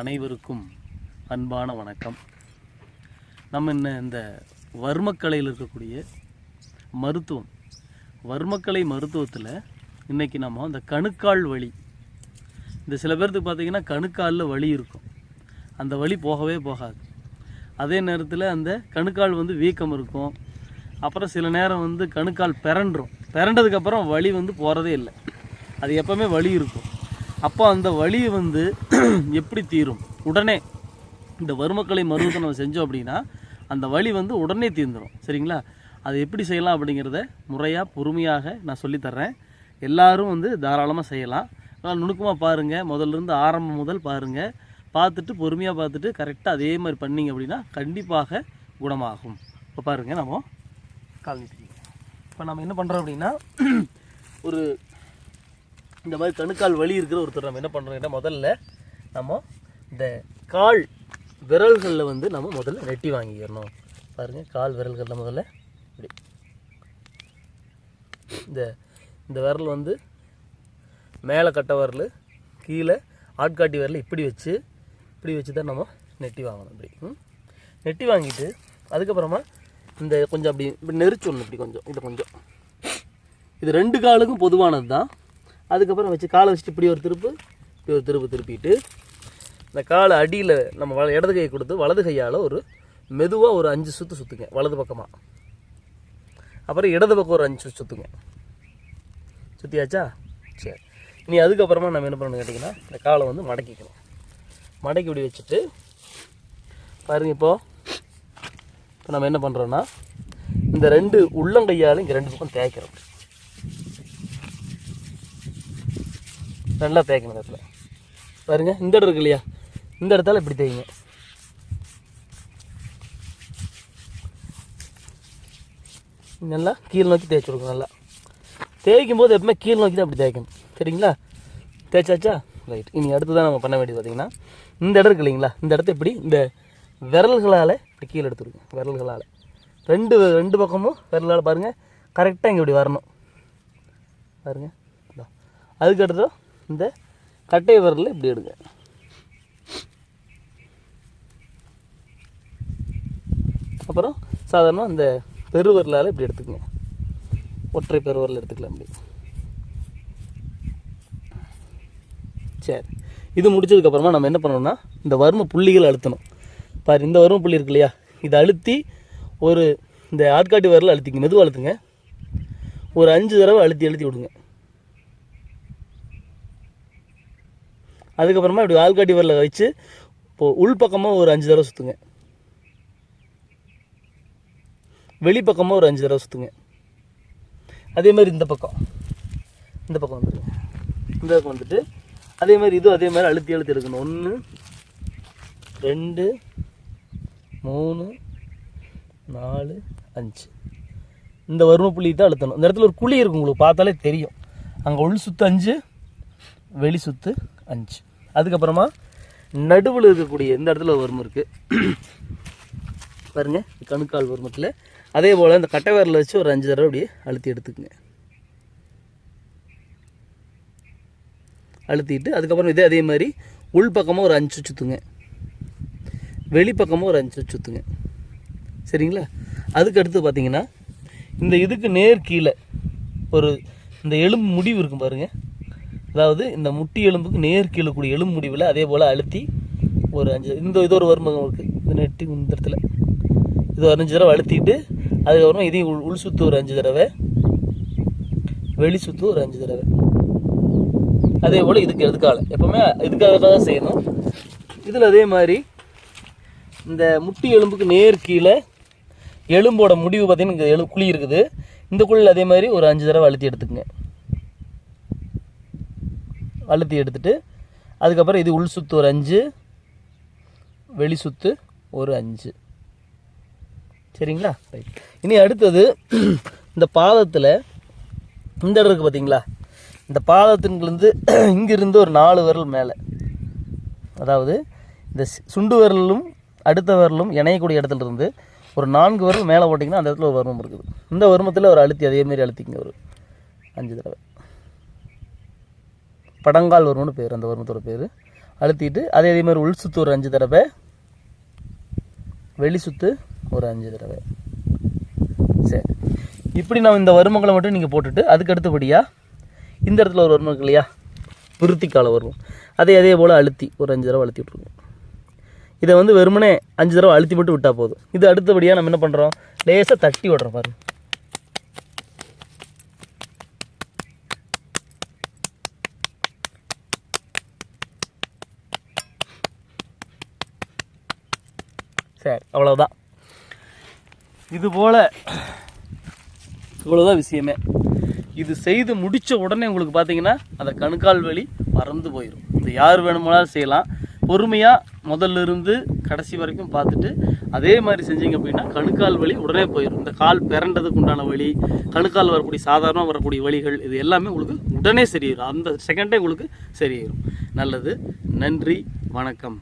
அனைவருக்கும் அன்பான வணக்கம். நம்ம இன்ன இந்த வர்மக்கலையில் இருக்கக்கூடிய மருத்துவம் வர்மக்கலை மருத்துவத்தில் இன்றைக்கி நம்ம இந்த கணுக்கால் வலி இந்த சில பேர்த்துக்கு பார்த்தீங்கன்னா கணுக்காலில் வலி இருக்கும். அந்த வலி போகவே போகாது. அதே நேரத்தில் அந்த கணுக்கால் வந்து வீக்கம் இருக்கும். அப்புறம் சில நேரம் வந்து கணுக்கால் பிறண்டுரும் பிறண்டதுக்கப்புறம் வலி வந்து போகிறதே இல்லை. அது எப்போவுமே வலி இருக்கும். அப்போ அந்த வழி வந்து எப்படி தீரும்? உடனே இந்த வறுமக்களை மருவத்தை நம்ம செஞ்சோம் அப்படின்னா அந்த வழி வந்து உடனே தீர்ந்துடும் சரிங்களா? அது எப்படி செய்யலாம் அப்படிங்கிறத முறையாக பொறுமையாக நான் சொல்லித்தர்றேன் எல்லோரும் வந்து தாராளமாக செய்யலாம். அதனால் நுணுக்கமாக பாருங்கள் முதல்ல இருந்து ஆரம்பம் முதல் பாருங்கள் பார்த்துட்டு பொறுமையாக பார்த்துட்டு கரெக்டாக அதே மாதிரி பண்ணீங்க அப்படின்னா கண்டிப்பாக குணமாகும். இப்போ பாருங்கள் நம்ம கால் இப்போ நம்ம என்ன பண்ணுறோம் அப்படின்னா ஒரு இந்த மாதிரி கணுக்கால் வலி இருக்கிற ஒருத்தர் நம்ம என்ன பண்ணுறோம்னா முதல்ல நம்ம இந்த கால் விரல்களில் வந்து நம்ம முதல்ல நெட்டி வாங்கிக்கிறணும். பாருங்கள் கால் விரல்களில் முதல்ல இப்படி. இந்த இந்த விரல் வந்து மேலே கட்ட விரல் கீழே ஆட்காட்டி விரல் இப்படி வச்சு இப்படி வச்சு தான் நம்ம நெட்டி வாங்கணும் இப்படி. நெட்டி வாங்கிட்டு அதுக்கப்புறமா இந்த கொஞ்சம் அப்படி இப்படி நெரிச்சிடணும் இப்படி கொஞ்சம் இது கொஞ்சம். இது ரெண்டு காலுக்கும் பொதுவானது தான் அதுக்கப்புறம் வச்சு காலை வச்சுட்டு இப்படி ஒரு திருப்பு இப்படி ஒரு திருப்பு திருப்பிட்டு இந்த காலை அடியில் நம்ம வல இடது கையை கொடுத்து வலது கையால் ஒரு மெதுவாக ஒரு அஞ்சு சுற்று சுற்றுங்க வலது பக்கமாக அப்புறம் இடது பக்கம் ஒரு அஞ்சு சுற்றுங்க சுற்றியாச்சா சரி. இனி அதுக்கப்புறமா நம்ம என்ன பண்ணணும் கேட்டிங்கன்னா இந்த காலை வந்து மடக்கிக்கணும். மடக்கி இப்படி வச்சுட்டு பாருங்கள் இப்போது இப்போ நம்ம என்ன பண்ணுறோன்னா இந்த ரெண்டு உள்ளங்கையால் இங்கே ரெண்டு பக்கம் தேய்க்கிறோம். நல்லா தேய்க்கணும் இடத்துல. பாருங்க இந்த இடம் இருக்கு இல்லையா? இந்த இடத்தால இப்படி தேய்ங்க. நல்லா கீழ் நோக்கி தேய்ச்சி கொடுக்கணும் நல்லா. தேய்க்கும் போது எப்பவுமே கீழ் நோக்கி தான் அப்படி தேய்க்கணும். சரிங்களா? தேய்ச்சாச்சா? ரைட் இனி அடுத்ததான் நம்ம பண்ண வேண்டியது பார்த்தீங்கன்னா இந்த இடம் இருக்கு இல்லைங்களா? இந்த இடத்த இப்படி இந்த விரல்களால் இப்படி கீழே எடுத்துருங்க விரல்களால். ரெண்டு ரெண்டு பக்கமும் விரலால் பாருங்கள் கரெக்டாக இங்கே இப்படி வரணும். பாருங்கள் அதுக்கடுத்து இந்த கட்டை விரலில் இப்படி எடுங்க. அப்புறம் சாதாரணமாக இந்த பெருவரலால் இப்படி எடுத்துக்கங்க. ஒற்றை பெருவரில் எடுத்துக்கலாம் இப்படி. சரி. இது முடிச்சதுக்கப்புறமா நம்ம என்ன பண்ணணும்னா இந்த வர்ம புள்ளிகள் அழுத்தணும். பாரு இந்த வர்ம புள்ளி இருக்கு இல்லையா? இதை அழுத்தி ஒரு இந்த ஆட்காட்டி வரல அழுத்திங்க மெதுவாக அழுத்துங்க. ஒரு அஞ்சு தடவை அழுத்தி அழுத்தி விடுங்க. அதுக்கப்புறமா இப்படி ஆள்காட்டி வரல வச்சு இப்போ உள்பக்கமாக ஒரு அஞ்சு தடவை சுற்றுங்க வெளிப்பக்கமாக ஒரு அஞ்சு தடவை சுற்றுங்க அதே மாதிரி இந்த பக்கம். இந்த பக்கம் வந்துடுங்க இந்த பக்கம் வந்துட்டு அதே மாதிரி இதுவும் அதே மாதிரி அழுத்தி அழுத்தி எடுக்கணும். ஒன்று ரெண்டு மூணு நாலு அஞ்சு. இந்த வறுமை புள்ளி தான் அழுத்தணும். இந்த இடத்துல ஒரு குழி இருக்கும் உங்களுக்கு பார்த்தாலே தெரியும். அங்கே உள் சுத்து அஞ்சு வெளி சுற்று அஞ்சு. அதுக்கப்புறமா நடுவில் இருக்கக்கூடிய இந்த இடத்துல ஒரு இருக்குது பாருங்க கணுக்கால் வர்மத்தில் அதே போல் இந்த கட்டை விரலை வச்சு ஒரு அஞ்சு தடவை அப்படியே அழுத்தி எடுத்துக்கோங்க. அழுத்திட்டு அதுக்கப்புறம் இதே அதே மாதிரி உள்பக்கமாக ஒரு அஞ்சு சுற்றுங்க வெளிப்பக்கமாக ஒரு அஞ்சு சுற்றுங்க சரிங்களா? அதுக்கு அடுத்து பார்த்தீங்கன்னா இந்த இதுக்கு நேர் கீழே ஒரு இந்த எலும்பு முடிவு இருக்கும் பாருங்கள் அதாவது இந்த முட்டி எலும்புக்கு நேர் கீழே கூடிய எலும்பு முடிவில் அதே போல் அழுத்தி ஒரு அஞ்சு இந்த இது ஒரு வருமகம் இருக்குது இந்த நெட்டி இந்த இடத்துல. இது ஒரு அஞ்சு தடவை அழுத்திட்டு அதுக்கப்புறமா இதையும் உள் உள் சுற்று ஒரு அஞ்சு தடவை. வெளி சுற்று ஒரு அஞ்சு தடவை. அதே போல் இதுக்கு எதுக்கால எப்பவுமே இதுக்காக தான் செய்யணும். இதில் அதே மாதிரி இந்த முட்டி எலும்புக்கு நேர் கீழே எலும்போட முடிவு பார்த்தீங்கன்னா இங்கே எலு குழி இருக்குது. இந்த குழியில் அதே மாதிரி ஒரு அஞ்சு தடவை அழுத்தி எடுத்துக்கங்க. அழுத்தி எடுத்துட்டு அதுக்கப்புறம் இது உள் சுத்து ஒரு அஞ்சு வெளி சுத்து ஒரு அஞ்சு. சரிங்களா? ரைட் இனி அடுத்தது இந்த பாதத்தில் இந்த இடம் இருக்குது பார்த்தீங்களா இந்த பாதத்தின்லேருந்து இங்கிருந்து ஒரு நாலு விரல் மேலே. அதாவது இந்த சி- சுண்டு விரலும் அடுத்த விரலும் இணையக்கூடிய இடத்துல இருந்து ஒரு நான்கு விரல் மேலே போட்டிங்கன்னா அந்த இடத்துல ஒரு வருமம் இருக்குது. இந்த வருமத்தில் ஒரு அழுத்தி அதே மாதிரி அழுத்திங்க ஒரு அஞ்சு தடவை. படங்கால் வரும்னு பேர் அந்த வருமத்தோட பேர். அழுத்திட்டு அதே அதே மாதிரி உள் சுற்று ஒரு அஞ்சு தடவை. வெளி சுற்று ஒரு அஞ்சு தடவை. சரி. இப்படி நான் இந்த வருமங்களை மட்டும் நீங்கள் போட்டுட்டு அதுக்கு அடுத்தபடியாக இந்த இடத்துல ஒரு வருமம் இருக்கு இல்லையா? விருத்திக்கால வருவோம் அதே அதே போல் அழுத்தி ஒரு அஞ்சு தடவை அழுத்தி விட்ருவோம் இதை வந்து வெறுமனே அஞ்சு தடவை அழுத்தி மட்டும் விட்டால் போதும். இது அடுத்தபடியாக நம்ம என்ன பண்ணுறோம் லேசாக தட்டி விடுறோம் பாருங்கள் சரி அவ்வளோதான் இது போல் இவ்வளோதான் விஷயமே. இது செய்து முடித்த உடனே உங்களுக்கு பார்த்தீங்கன்னா அந்த கணுக்கால் வலி மறந்து போயிடும் இது யார் வேணுமானாலும் செய்யலாம். பொறுமையாக முதல்ல இருந்து கடைசி வரைக்கும் பார்த்துட்டு அதே மாதிரி செஞ்சீங்க அப்படின்னா கணுக்கால் வலி உடனே போயிடும் இந்த கால் பிறண்டதுக்கு உண்டான வலி கணுக்கால் வரக்கூடிய சாதாரண வரக்கூடிய வலிகள் இது எல்லாமே உங்களுக்கு உடனே சரியாயிடும் அந்த செகண்டே உங்களுக்கு சரியாயிடும் நல்லது. நன்றி. வணக்கம்.